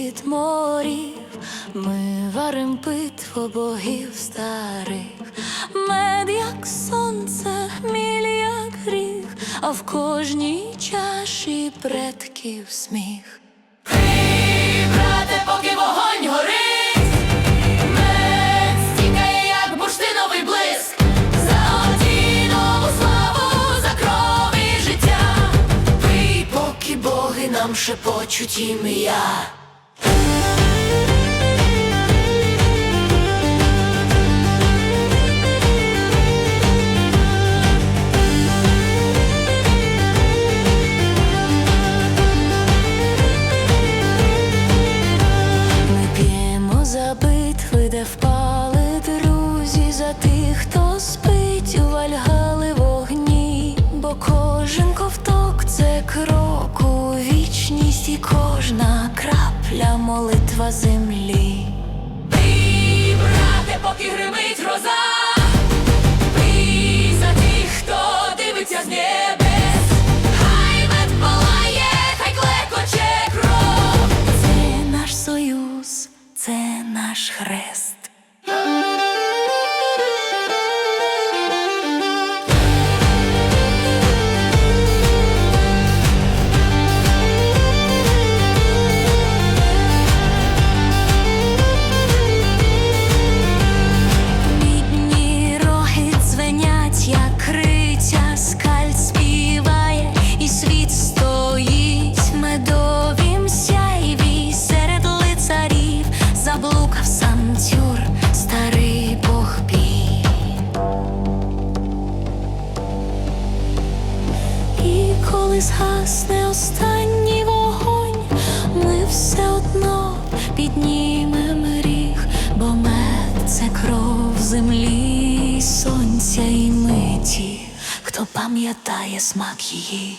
від морів, ми варим питво богів старих, мед, як сонце, міль, як гріх, а в кожній чаші предків сміх. Брате, поки вогонь горить. Нам шепочуть ім'я. Впали друзі, за тих, хто спить у вальгали вогні, бо кожен ковток це крок у вічність, і крапля молитва землі. Пий, брате, поки гримить гроза, пий за тих, хто дивиться з небес. Хай мед палає, хай клекоче кров. Це наш союз, це наш хрест. Згасне останній вогонь, ми все одно піднімем ріг, бо мед це кров землі, сонця і миті, хто пам'ятає смак її.